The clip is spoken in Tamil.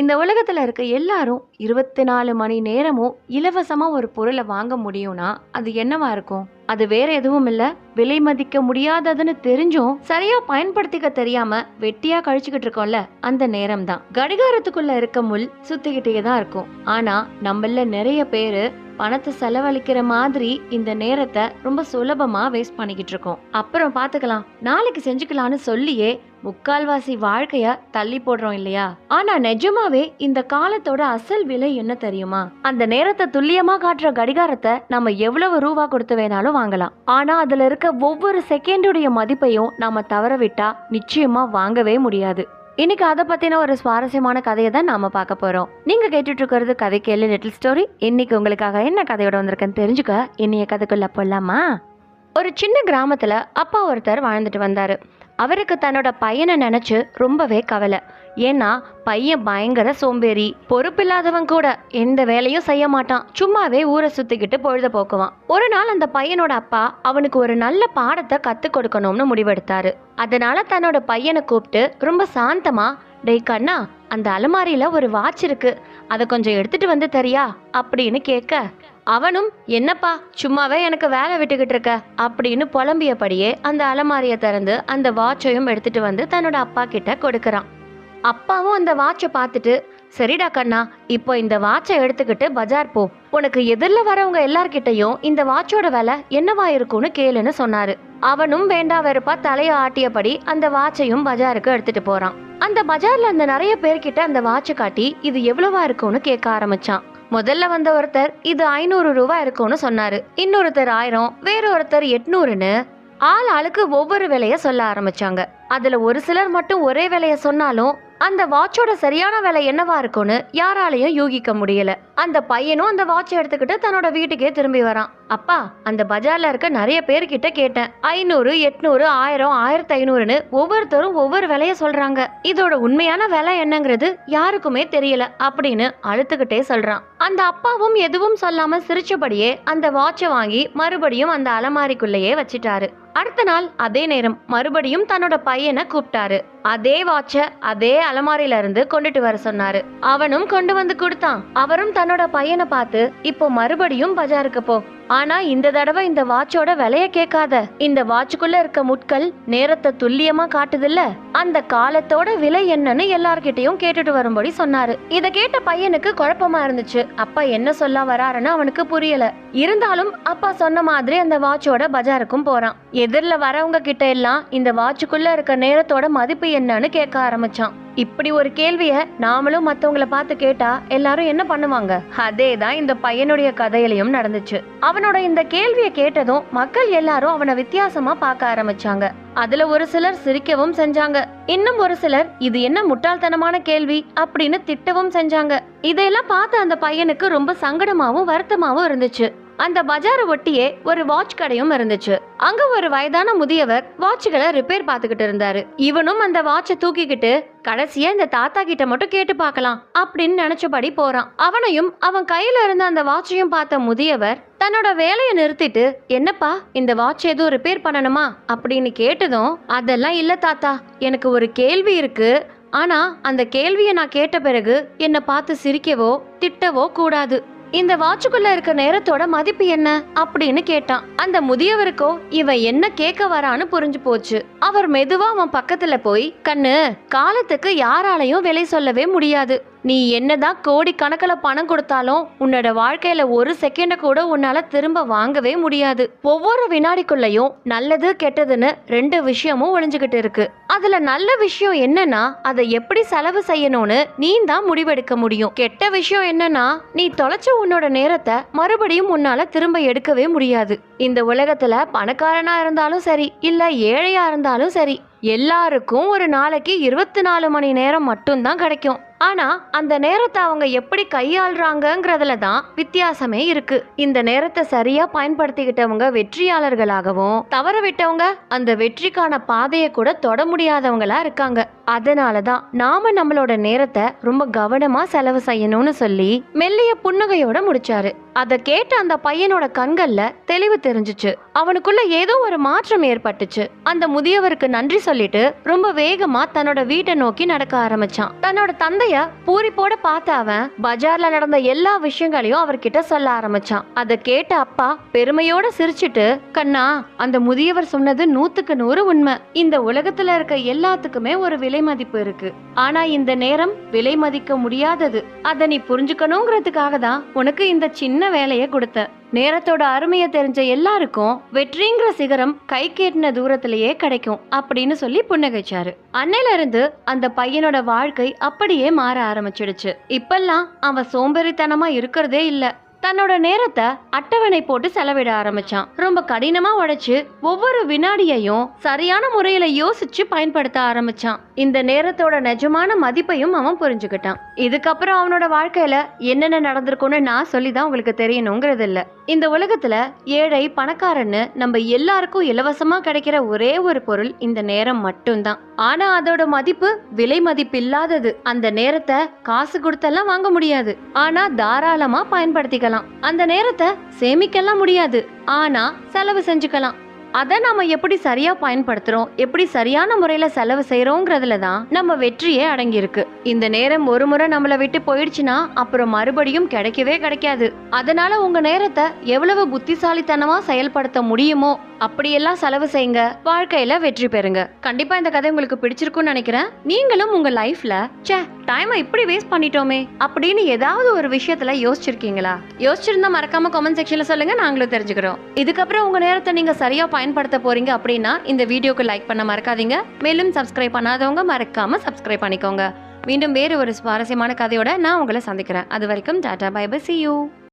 இந்த உலகத்தில் இருக்க எல்லாரும் இருபத்தி நாலு மணி நேரமும் இலவசமாக ஒரு பொருளை வாங்க முடியும்னா அது என்னவா இருக்கும்? அது வேற எதுவும் இல்லை. விலை மதிக்க முடியாததுன்னு தெரிஞ்சும் சரியா பயன்படுத்திக்க தெரியாம வெட்டியா கழிச்சுக்கிட்டு இருக்கோம்ல அந்த நேரம் தான் கடிகாரத்துக்குள்ள இருக்க முள் சுத்திக்கிட்டே தான் இருக்கும். ஆனா நம்மள நிறைய பேரு பணத்தை செலவழிக்கிற மாதிரி இந்த நேரத்தை ரொம்ப சுலபமா வேஸ்ட் பண்ணிக்கிட்டு இருக்கோம். அப்புறம் பாத்துக்கலாம். நாளைக்கு செஞ்சுக்கலாம்னு சொல்லியே முக்கால்வாசி வாழ்க்கைய தள்ளி போடுறோம் இல்லையா? ஆனா நிஜமாவே இந்த காலத்தோட அசல் விலை என்ன தெரியுமா? அந்த நேரத்தை துல்லியமா காட்டுற கடிகாரத்தை நம்ம எவ்வளவு ரூபா கொடுத்து வேணாலும் வாங்கலாம். ஆனா அதுல இருக்க ஒவ்வொரு செகண்டுடைய மதிப்பையும் நாம தவற விட்டா நிச்சயமா வாங்கவே முடியாது. இன்னைக்கு அதை பற்றின ஒரு சுவாரஸ்யமான கதையை தான் நாம் பார்க்க போகிறோம் நீங்கள் கேட்டுட்டு இருக்கிறது கதை கேளு லிட்டில் ஸ்டோரி இன்னைக்கு உங்களுக்காக என்ன கதையோட வந்திருக்குன்னு தெரிஞ்சுக்க இன்னைய கதைக்குள்ள போடலாமா ஒரு சின்ன கிராமத்தில் அப்பா ஒருத்தர் வாழ்ந்துட்டு வந்தார். அவருக்கு தன்னோட பையனை நினச்சி ரொம்பவே கவலை. ஏன்னா பையன் பயங்கர சோம்பேறி. பொறுப்பில்லாதவன் கூட எந்த வேலையும் செய்ய மாட்டான். சும்மாவே ஊரை சுத்திக்கிட்டு பொழுத போக்குவான். ஒரு நாள் அந்த பையனோட அப்பா அவனுக்கு ஒரு நல்ல பாடத்தை கத்து கொடுக்கணும்னு முடிவெடுத்தாரு. அதனால தன்னோட பையனை கூப்பிட்டு ரொம்ப சாந்தமா டேய் கண்ணா அந்த அலமாரியில ஒரு வாட்ச் இருக்கு. அதை கொஞ்சம் எடுத்துட்டு வந்து தரியா? அப்படின்னு கேட்க அவனும் என்னப்பா சும்மாவே எனக்கு வேலை விட்டுக்கிட்டு இருக்க. அப்படின்னு புலம்பியபடியே அந்த அலமாரியை திறந்து அந்த வாட்சையும் எடுத்துட்டு வந்து தன்னோட அப்பா கிட்ட கொடுக்கறான். அப்பாவும் அந்த வாட்சை பார்த்துட்டு சரிடா கண்ணா இப்போ இந்த வாட்சை எடுத்துக்கிட்டு பஜார் போ. உனக்கு எதிரில் வரவங்க எல்லார்கிட்டையும் இந்த வாட்சோட விலை என்னவா இருக்கும்னு கேளுன்னு சொன்னாரு. அவனும் வேண்டா வெறுப்பா தலைய ஆட்டியபடி அந்த வாட்சையும் பஜாருக்கு எடுத்துட்டு போறான். அந்த பஜார்ல அந்த நிறைய பேர்கிட்ட அந்த வாட்சை காட்டி இது எவ்வளவா இருக்கும்னு கேட்க ஆரம்பிச்சான். முதல்ல வந்த ஒருத்தர் இது ஐநூறு ரூபாய் இருக்கும்னு சொன்னாரு. இன்னொருத்தர் ஆயிரம் வேற ஒருத்தர் எட்நூறுன்னு. ஆள் ஆளுக்கு ஒவ்வொரு விலைய சொல்ல ஆரம்பிச்சாங்க. அதுல ஒரு சிலர் மட்டும் ஒரே விலைய சொன்னாலும் அந்த வாட்சோட சரியான விலை என்னவா இருக்கும்னு யாராலையும் யூகிக்க முடியல. அந்த பையனும் அந்த வாட்சை எடுத்துக்கிட்டு தன்னோட வீட்டுக்கே திரும்பி வரான். அப்பா அந்த பஜார்ல இருக்க நிறைய பேர்கிட்ட கேட்டேன். ஐநூறு எட்நூறு ஆயிரம் ஆயிரத்தி ஐநூறுன்னு ஒவ்வொருத்தரும் ஒவ்வொரு விலைய சொல்றாங்க. இதோட உண்மையான விலை என்னங்கிறது யாருக்குமே தெரியல அப்படின்னு அழுத்துக்கிட்டே சொல்றான். அந்த அப்பாவும் எதுவும் சொல்லாம சிரிச்சபடியே அந்த வாட்சை வாங்கி மறுபடியும் அந்த அலமாரிக்குள்ளேயே வச்சிட்டாரு. அடுத்த நாள் அதே நேரம் மறுபடியும் தன்னோட பையனை கூப்பிட்டாரு. அதே வாட்ச அதே அலமாரியில இருந்து கொண்டுட்டு வர சொன்னாரு. அவனும் கொண்டு வந்து கொடுத்தான். அவரும் தன்னோட பையனை பார்த்து இப்போ மறுபடியும் பஜாருக்கு போ. ஆனா இந்த தடவை இந்த வாட்சோட விலைய கேட்காத. இந்த வாட்சுக்குள்ள இருக்க முட்கள் நேரத்தை துல்லியமா காட்டுதில்ல? அந்த காலத்தோட விலை என்னன்னு எல்லார்கிட்டயும் கேட்டுட்டு வரும்படி சொன்னாரு. இத கேட்ட பையனுக்கு குழப்பமா இருந்துச்சு. அப்பா என்ன சொல்ல வராருன்னு அவனுக்கு புரியல. இருந்தாலும் அப்பா சொன்ன மாதிரி அந்த வாட்சோட பஜாருக்கும் போறான். எதிரில் வரவங்க கிட்ட எல்லாம் இந்த வாட்சுக்குள்ள இருக்க நேரத்தோட மதிப்பு என்னன்னு கேட்க ஆரம்பிச்சான். இப்படி ஒரு கேள்விய நாமளும் மத்தவங்கள பார்த்து கேட்டா எல்லாரும் என்ன பண்ணுவாங்க? அதே தான் இந்த பையனுடைய கதையிலையும் நடந்துச்சு. அவனோட இந்த கேள்வியை கேட்டதும் மக்கள் எல்லாரும் அவனை வித்தியாசமா பார்க்க ஆரம்பிச்சாங்க. அதுல ஒரு சிலர் சிரிக்கவும் செஞ்சாங்க. இன்னும் ஒரு சிலர் இது என்ன முட்டாள்தனமான கேள்வி? அப்படின்னு திட்டவும் செஞ்சாங்க. இதையெல்லாம் பார்த்த அந்த பையனுக்கு ரொம்ப சங்கடமாவும் வருத்தமாவும் இருந்துச்சு. அந்த பஜாரை ஒட்டியே ஒரு வாட்ச் கடையும் இருந்துச்சு. அங்க ஒரு வயதான முதியவர் வாட்ச்களை ரிப்பேர் பார்த்துக்கிட்டு இருந்தாரு. இவனும் அந்த வாட்சை தூக்கிக்கிட்டு கடைசியா இந்த தாத்தா கிட்ட மட்டும் கேட்டு பார்க்கலாம் அப்படின்னு நினைச்சபடி போறான். அவனையும் அவன் கையில இருந்த அந்த வாட்சையும் பார்த்த முதியவர் தன்னோட வேலையை நிறுத்திட்டு என்னப்பா இந்த வாட்ச் எதுவும் ரிப்பேர் பண்ணணுமா? அப்படின்னு கேட்டதும் அதெல்லாம் இல்ல தாத்தா எனக்கு ஒரு கேள்வி இருக்கு. ஆனா அந்த கேள்வியை நான் கேட்ட பிறகு என்னை பார்த்து சிரிக்கவோ திட்டவோ கூடாது. இந்த வாட்சுக்குள்ள இருக்க நேரத்தோட மதிப்பு என்ன அப்படின்னு கேட்டான். அந்த முதியவருக்கோ இவன் என்ன கேட்க வரான்னு புரிஞ்சு போச்சு. அவர் மெதுவா அவன் பக்கத்துல போய் கண்ணு காலத்துக்கு யாராலையும் விலை சொல்லவே முடியாது. நீ என்னதான் கோடி கணக்கில் பணம் கொடுத்தாலும் உன்னோட வாழ்க்கையில ஒரு செகண்டை கூட உன்னால திரும்ப வாங்கவே முடியாது. ஒவ்வொரு வினாடிக்குள்ளயும் நல்லது கெட்டதுன்னு ரெண்டு விஷயமும் ஒழிஞ்சுக்கிட்டு இருக்கு. அதுல நல்ல விஷயம் என்னன்னா அதை எப்படி செலவு செய்யணும்னு நீ தான் முடிவெடுக்க முடியும். கெட்ட விஷயம் என்னன்னா நீ தொலைச்ச உன்னோட நேரத்தை மறுபடியும் உன்னால திரும்ப எடுக்கவே முடியாது. இந்த உலகத்துல பணக்காரனா இருந்தாலும் சரி இல்ல ஏழையா இருந்தாலும் சரி எல்லாருக்கும் ஒரு நாளைக்கு இருபத்தி நாலு மணி நேரம் மட்டும்தான் கிடைக்கும். ஆனால் அந்த நேரத்தை அவங்க எப்படி கையாளுறாங்கங்கிறதுல தான் வித்தியாசமே இருக்கு. இந்த நேரத்தை சரியாக பயன்படுத்திக்கிட்டவங்க வெற்றியாளர்களாகவும் தவற விட்டவங்க அந்த வெற்றிக்கான பாதையை கூட தொட முடியாதவங்களா இருக்காங்க. அதனால தான் நாம நம்மளோட நேரத்தை ரொம்ப கவனமா செலவு செய்யணும்னு சொல்லி மெல்லிய புன்னகையோட முடிச்சாரு. அதை கேட்ட அந்த பையனோட கண்கள்ல தெளிவு தெரிஞ்சுச்சு. அவனுக்குள்ள ஏதோ ஒரு மாற்றம் ஏற்பட்டுச்சு. அந்த முதியவருக்கு நன்றி சொல்லிட்டு ரொம்ப வேகமா தன்னோட வீட்டை நோக்கி நடக்க ஆரம்பிச்சான். தன்னோட தந்தை கதைய பூரிப்போட பார்த்த அவன் பஜார்ல நடந்த எல்லா விஷயங்களையும் அவர்கிட்ட சொல்ல ஆரம்பிச்சான். அதை கேட்ட அப்பா பெருமையோட சிரிச்சிட்டு கண்ணா அந்த முதியவர் சொன்னது நூத்துக்கு நூறு உண்மை. இந்த உலகத்துல இருக்க எல்லாத்துக்குமே ஒரு விலை மதிப்பு இருக்கு. ஆனா இந்த நேரம் விலை மதிக்க முடியாதது. அதை நீ புரிஞ்சுக்கணுங்கிறதுக்காக தான் உனக்கு இந்த சின்ன வேலையை கொடுத்த நேரத்தோட அருமையை தெரிஞ்ச எல்லாருக்கும் வெற்றிங்கிற சிகரம் கை கேட்டின தூரத்திலேயே கிடைக்கும் அப்படின்னு சொல்லி புன்னகைச்சாரு. அன்னையில இருந்து அந்த பையனோட வாழ்க்கை அப்படியே மாற ஆரம்பிச்சிடுச்சு. இப்பெல்லாம் அவன் சோம்பேறித்தனமா இருக்கிறதே இல்லை. தன்னோட நேரத்தை அட்டவணை போட்டு செலவிட ஆரம்பிச்சான். ரொம்ப கடினமா உழைச்சு ஒவ்வொரு வினாடியையும் சரியான முறையில யோசிச்சு பயன்படுத்த ஆரம்பிச்சான். இந்த நேரத்தோட நிஜமான மதிப்பையும் அவன் புரிஞ்சுக்கிட்டான். இதுக்கப்புறம் அவனோட வாழ்க்கையில என்னென்ன நடந்திருக்கும்னு நான் சொல்லி தான் உங்களுக்கு தெரியணுங்கிறது இல்ல இந்த உலகத்துல ஏழை பணக்காரன்னு நம்ம எல்லாருக்கும் இலவசமா கிடைக்கிற ஒரே ஒரு பொருள் இந்த நேரம் மட்டும்தான். ஆனா அதோட மதிப்பு விலை மதிப்பு இல்லாதது. அந்த நேரத்தை காசு கொடுத்தெல்லாம் வாங்க முடியாது. ஆனா தாராளமா பயன்படுத்திக்கலாம் அந்த நேரத்தை சேமிக்கலாம் முடியாது. ஆனா செலவு செஞ்சுக்கலாம். அதை நம்ம எப்படி சரியா பயன்படுத்துறோம் எப்படி சரியான முறையில செலவு செய்யறோங்கிறதுல தான் நம்ம வெற்றியே அடங்கியிருக்கு. இந்த நேரம் ஒரு முறை நம்மளை விட்டு போயிடுச்சுன்னா அப்புறம் மறுபடியும் கிடைக்கவே கிடைக்காது. அதனால உங்க நேரத்தை எவ்வளவு புத்திசாலித்தனமா செயல்படுத்த முடியுமோ அப்படியெல்லாம் செலவு செய்யுங்க. வாழ்க்கையில வெற்றி பெறுங்க. கண்டிப்பா இந்த கதை உங்களுக்கு பிடிச்சிருக்கும்னு நினைக்கிறேன். நீங்களும் உங்க லைஃப்ல ச்சே டைமை இப்படி வேஸ்ட் பண்ணிட்டோமே அப்படின்னு ஏதாவது ஒரு விஷயத்துல யோசிச்சிருக்கீங்களா? யோசிச்சிருந்தா மறக்காம கமெண்ட் செக்ஷன்ல சொல்லுங்க நாங்களும் தெரிஞ்சுக்கிறோம். இதுக்கப்புறம் உங்க நேரத்தை நீங்க சரியா பயன்படுத்த போறீங்க அப்படின்னா இந்த வீடியோக்கு லைக் பண்ண மறக்காதீங்க. மேலும் சப்ஸ்கிரைப் பண்ணாதவங்க மறக்காம சப்ஸ்கிரைப் பண்ணிக்கோங்க. மீண்டும் வேறு ஒரு சுவாரஸ்யமான கதையோட நான் உங்களை சந்திக்கிறேன். அது வரைக்கும் tata bye bye see you